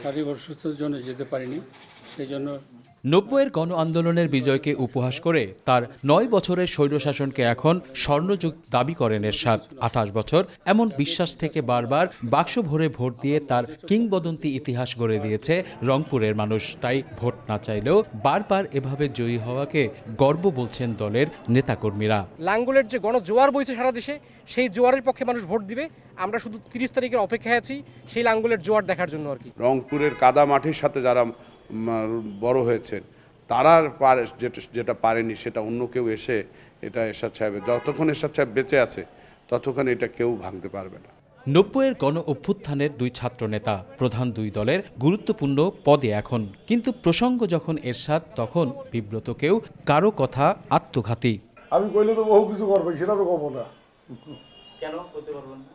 শারীরিক অসুস্থতার জন্য যেতে পারিনি সেই জন্য নব্বইয়ের গণ আন্দোলনের বিজয়কে উপহাস করে তার নয় বছরের স্বৈরশাসনকে এখন স্বর্ণযুগ দাবি করেন এরশাদ। আঠাশ বছর এমন বিশ্বাস থেকে বারবার বাক্স ভরে ভোট দিয়ে তার কিংবদন্তি ইতিহাস গড়ে দিয়েছে রংপুরের মানুষ। তাই ভোট না চাইলেও বারবার এভাবে জয়ী হওয়াকে গর্ব বলছেন দলের নেতাকর্মীরা। লাঙ্গুলের যে গণজোয়ার বইছে সারা দেশে সেই জোয়ারের পক্ষে মানুষ ভোট দিবে। আমরা শুধু তিরিশ তারিখের অপেক্ষায় আছি সেই লাঙ্গুলের জোয়ার দেখার জন্য আর কি। রংপুরের কাদা মাটির সাথে যারা বড় হয়েছেন তারা পারে যেটা পারেনি সেটা অন্য কেউ এসে এটা এরশাদ সাহেবের যতক্ষণ এরশাদ সাহেব বেঁচে আছে ততক্ষণ এটা কেউ ভাঙতে পারবে না। নব্বইয়ের গণ অভ্যুত্থানের দুই ছাত্রনেতা প্রধান দুই দলের গুরুত্বপূর্ণ পদে এখন। কিন্তু প্রসঙ্গ যখন এরশাদ তখন বিব্রত কেউ কারও কথা আত্মঘাতী। আমি কইলে তো বহু কিছু করবে সেটা তো কব না। কেন করতে পারবেন না?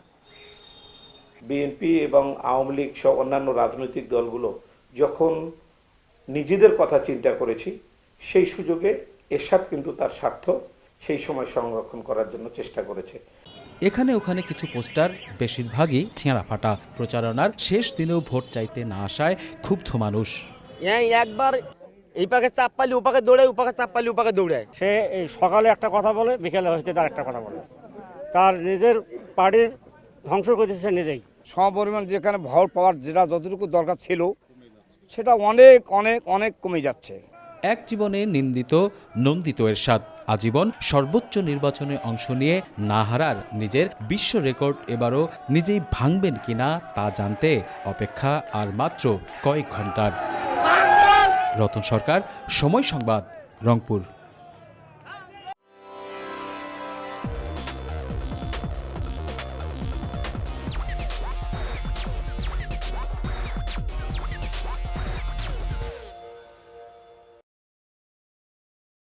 বিএনপি এবং আওয়ামী লীগ সহ অন্যান্য রাজনৈতিক দলগুলো যখন নিজেদের কথা চিন্তা করেছি সেই সুযোগে এরশাদ কিন্তু তার স্বার্থ সেই সময় সংরক্ষণ করার জন্য চেষ্টা করেছে। এখানে ওখানে কিছু পোস্টার বেশিরভাগই ছেঁড়া ফাটা প্রচারণার শেষ দিনেও ভোট চাইতে না আসায় ক্ষুব্ধ মানুষ। এই একবার এই পাকে চাপ পাইলে ও পাকে দৌড়ায় ও পাকে চাপ পাইলে ও পাকে দৌড়ায়। সে এই সকালে একটা কথা বলে বিকেলে হইতে তার একটা কথা বলে। তার নিজের পার্টির ধ্বংস করতেছে সে নিজেই। সমপরিমাণ যেখানে ভর পাওয়ার যেটা যতটুকু দরকার ছিল সেটা অনেক অনেক অনেক কমে যাচ্ছে। এক জীবনে নিন্দিত, নন্দিত এর এরশাদ। আজীবন সর্বোচ্চ নির্বাচনে অংশ নিয়ে না হারার নিজের বিশ্ব রেকর্ড এবারও নিজেই ভাঙবেন কিনা তা জানতে অপেক্ষা আর মাত্র কয়েক ঘণ্টার রতন সরকার, সময় সংবাদ, রংপুর।